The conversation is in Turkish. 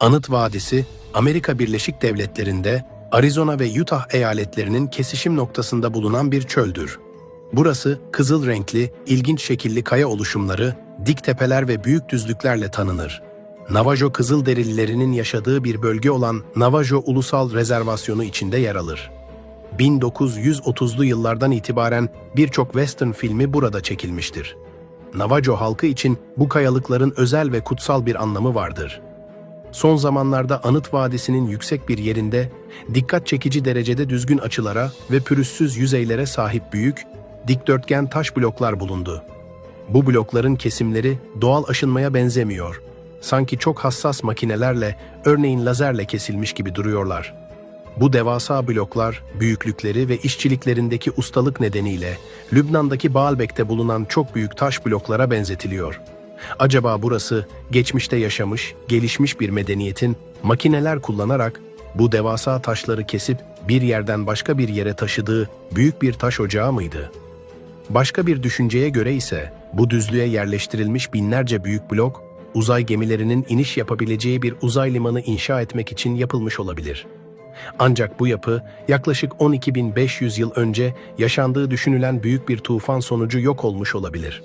Anıt Vadisi, Amerika Birleşik Devletleri'nde Arizona ve Utah eyaletlerinin kesişim noktasında bulunan bir çöldür. Burası kızıl renkli, ilginç şekilli kaya oluşumları, dik tepeler ve büyük düzlüklerle tanınır. Navajo Kızılderililerinin yaşadığı bir bölge olan Navajo Ulusal Rezervasyonu içinde yer alır. 1930'lu yıllardan itibaren birçok western filmi burada çekilmiştir. Navajo halkı için bu kayalıkların özel ve kutsal bir anlamı vardır. Son zamanlarda Anıt Vadisi'nin yüksek bir yerinde dikkat çekici derecede düzgün açılara ve pürüzsüz yüzeylere sahip büyük, dikdörtgen taş bloklar bulundu. Bu blokların kesimleri doğal aşınmaya benzemiyor. Sanki çok hassas makinelerle, örneğin lazerle kesilmiş gibi duruyorlar. Bu devasa bloklar, büyüklükleri ve işçiliklerindeki ustalık nedeniyle Lübnan'daki Baalbek'te bulunan çok büyük taş bloklara benzetiliyor. Acaba burası geçmişte yaşamış, gelişmiş bir medeniyetin makineler kullanarak bu devasa taşları kesip bir yerden başka bir yere taşıdığı büyük bir taş ocağı mıydı? Başka bir düşünceye göre ise bu düzlüğe yerleştirilmiş binlerce büyük blok, uzay gemilerinin iniş yapabileceği bir uzay limanı inşa etmek için yapılmış olabilir. Ancak bu yapı yaklaşık 12.500 yıl önce yaşandığı düşünülen büyük bir tufan sonucu yok olmuş olabilir.